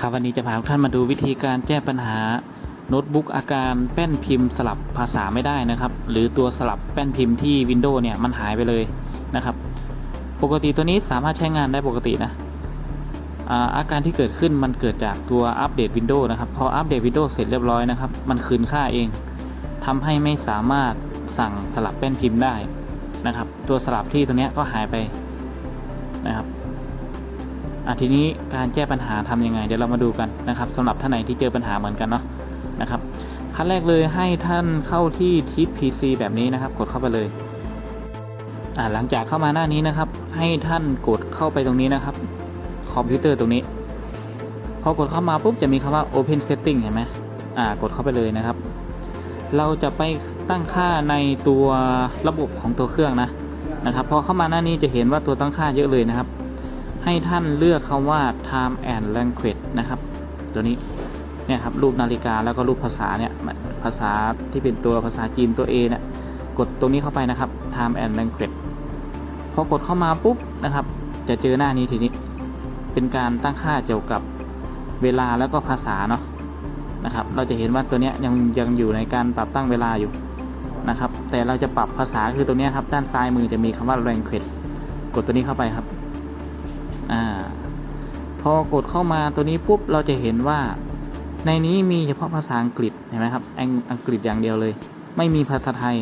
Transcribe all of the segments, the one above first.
ครับวันนี้จะพาทุกท่านมาดูวิธีการแก้ปัญหาโน้ตบุ๊กอาการแป้นพิมพ์สลับภาษาไม่ได้นะครับ หรือตัวสลับแป้นพิมพ์ที่ Windows เนี่ยมันหายไปเลยนะครับ ปกติตัวนี้สามารถใช้งานได้ปกตินะอาอาการที่เกิดขึ้นมันเกิดจากตัวอัปเดต Windows นะครับ พออัปเดต Windows เสร็จเรียบร้อยนะครับ มันคืนค่าเองทำให้ไม่สามารถสั่งสลับแป้นพิมพ์ได้นะครับ ตัวสลับที่ตัวนี้ก็หายไปนะครับ อะทีนี้การแก้ปัญหาทำยังไง เดี๋ยวเรามาดูกันนะครับสำหรับท่านไหนที่เจอปัญหาเหมือนกันเนาะนะครับขั้นแรกเลยให้ท่านเข้าที่ทิศ PC แบบนี้นะครับ กดเข้าไปเลยอ่าหลังจากเข้ามาหน้านี้นะครับ ให้ท่านกดเข้าไปตรงนี้นะครับ คอมพิวเตอร์ตรงนี้ พอกดเข้ามาปุ๊บจะมีคำว่า Open Setting เห็นไหมอ่ากดเข้าไปเลยนะครับ เราจะไปตั้งค่าในตัวระบบของตัวเครื่องนะนะครับพอเข้ามาหน้านี้จะเห็นว่าตัวตั้งค่าเยอะเลยนะครับ ให้ท่านเลือกคำว่า time and language นะครับ ตัวนี้เนี่ยครับรูปนาฬิกาแล้วก็รูปภาษาเนี่ยภาษาที่เป็นตัวภาษาจีนตัว A เนี่ยกดตรงนี้เข้าไปนะครับ time and language พอกดเข้ามาปุ๊บนะครับ จะเจอหน้านี้ทีนี้ เป็นการตั้งค่าเกี่ยวกับเวลาแล้วก็ภาษาเนาะนะครับ เราจะเห็นว่าตัวเนี้ยยังยังอยู่ในการปรับตั้งเวลาอยู่นะครับ แต่เราจะปรับภาษาคือตัวเนี้ยครับด้านซ้ายมือจะมีคำว่า language กดตัวนี้เข้าไปครับ อ่าพอกดเข้ามาตัวนี้ปุ๊บเราจะเห็นว่า ในนี้มีเฉพาะภาษาอังกฤษเห็นไหมครับอังอังกฤษอย่างเดียวเลย ไม่มีภาษาไทย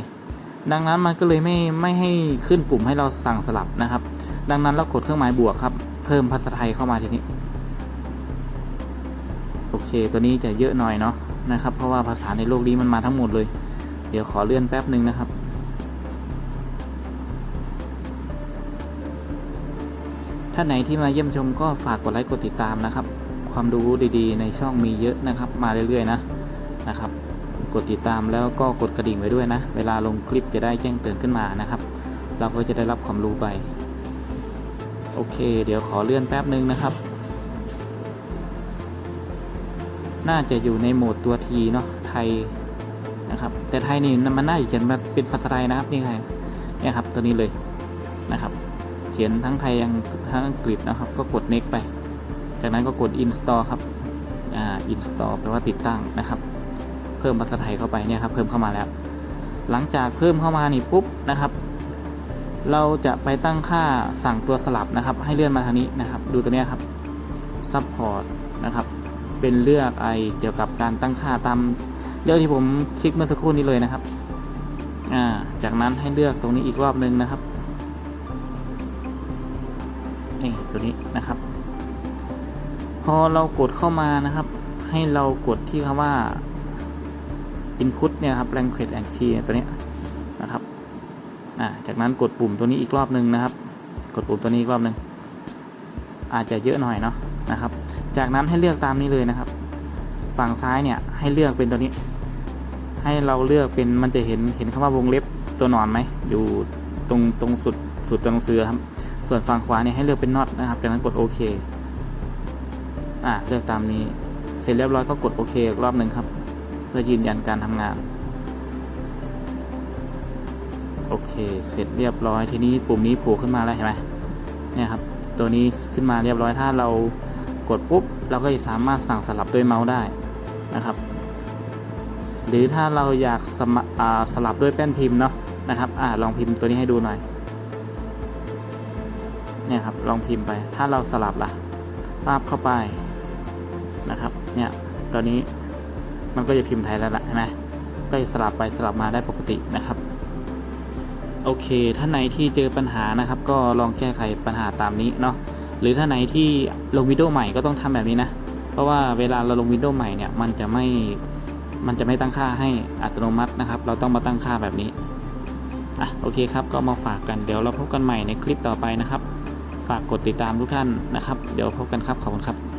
ดังนั้นมันก็เลยไม่ไม่ให้ขึ้นปุ่มให้เราสั่งสลับนะครับ ดังนั้นเรากดเครื่องหมายบวกครับ เพิ่มภาษาไทยเข้ามาทีนี้โอเค ตัวนี้จะเยอะหน่อยเนาะนะครับ เพราะว่าภาษาในโลกนี้มันมาทั้งหมดเลย เดี๋ยวขอเลื่อนแป๊บหนึ่งนะครับ ท่านไหนที่มาเยี่ยมชมก็ฝากกดไลค์กดติดตามนะครับ ความรู้ดีๆ ในช่องมีเยอะนะครับ มาเรื่อยๆนะนะครับ กดติดตามแล้วก็กดกระดิ่งไว้ด้วยนะ เวลาลงคลิปจะได้แจ้งเตือนขึ้นมานะครับ เราก็จะได้รับความรู้ไป โอเค เดี๋ยวขอเลื่อนแป๊บนึงนะครับ น่าจะอยู่ในโหมดตัวทีเนาะไทยนะครับ แต่ไทยนี่มันน่าจะเขียนมาเป็นภาษาไทยนะครับนี่ไงเนี่ยครับตัวนี้เลยนะครับ เขียนทั้งไทยยังทั้งอังกฤษนะครับ ก็กด next ไป จากนั้นก็กด install ครับอ่า install แปลว่าติดตั้งนะครับ เพิ่มภาษาไทยเข้าไปเนี่ยครับเพิ่มเข้ามาแล้ว หลังจากเพิ่มเข้ามานี่ปุ๊บนะครับ เราจะไปตั้งค่าสั่งตัวสลับนะครับ ให้เลื่อนมาทางนี้นะครับ ดูตัวนี้ครับ support นะครับเป็นเลือกไอเกี่ยวกับการตั้งค่าตามเลือกที่ผมคลิกเมื่อสักครู่นี้เลยนะครับ อ่า จากนั้นให้เลือกตรงนี้อีกรอบนึงนะครับ นี่ตัวนี้นะครับ พอเรากดเข้ามานะครับ ให้เรากดที่คำว่า input เนี่ยครับ language and key ตัวนี้นะครับอ่าจากนั้นกดปุ่มตัวนี้อีกรอบหนึ่งนะครับ กดปุ่มตัวนี้อีกรอบหนึ่งอาจจะเยอะหน่อยเนาะนะครับ จากนั้นให้เลือกตามนี้เลยนะครับ ฝั่งซ้ายเนี่ยให้เลือกเป็นตัวนี้ ให้เราเลือกเป็นมันจะเห็นเห็นคำว่าวงเล็บตัวหนอนไหมอยู่ตรงตรงสุดสุดตัวหนังสือครับ ส่วนฝั่งขวาเนี่ยให้เลือกเป็นน็อตนะครับ จากนั้นกดโอเคอ่าเลือกตามนี้เสร็จเรียบร้อยก็กดโอเครอบหนึ่งครับ เพื่อยืนยันการทำงานโอเค เสร็จเรียบร้อย ทีนี้ปุ่มนี้โผล่ขึ้นมาแล้วเห็นไหมเนี่ยครับ ตัวนี้ขึ้นมาเรียบร้อย ถ้าเรากดปุ๊บ เราก็จะสามารถสั่งสลับด้วยเมาส์ได้นะครับ หรือถ้าเราอยากสสลับด้วยแป้นพิมพ์เนาะนะครับ อ่าลองพิมพ์ตัวนี้ให้ดูหน่อย เนี่ยครับลองพิมพ์ไป ถ้าเราสลับล่ะปาบเข้าไปนะครับเนี่ยตอนนี้มันก็จะพิมพ์ไทยแล้วล่ะใช่ไหมก็จะสลับไปสลับมาได้ปกตินะครับ โอเคถ้าไหนที่เจอปัญหานะครับ ก็ลองแก้ไขปัญหาตามนี้เนาะหรือถ้าไหนที่ลงวิดีโอใหม่ก็ต้องทำแบบนี้นะ เพราะว่าเวลาเราลงวิดีโอใหม่เนี่ยมันจะไม่มันจะไม่ตั้งค่าให้อัตโนมัตินะครับ เราต้องมาตั้งค่าแบบนี้อะโอเคครับก็มาฝากกันเดี๋ยวเราพบกันใหม่ในคลิปต่อไปนะครับากกดติดตามทุกท่านนะครับ เดี๋ยวพบกันครับ ขอบคุณครับ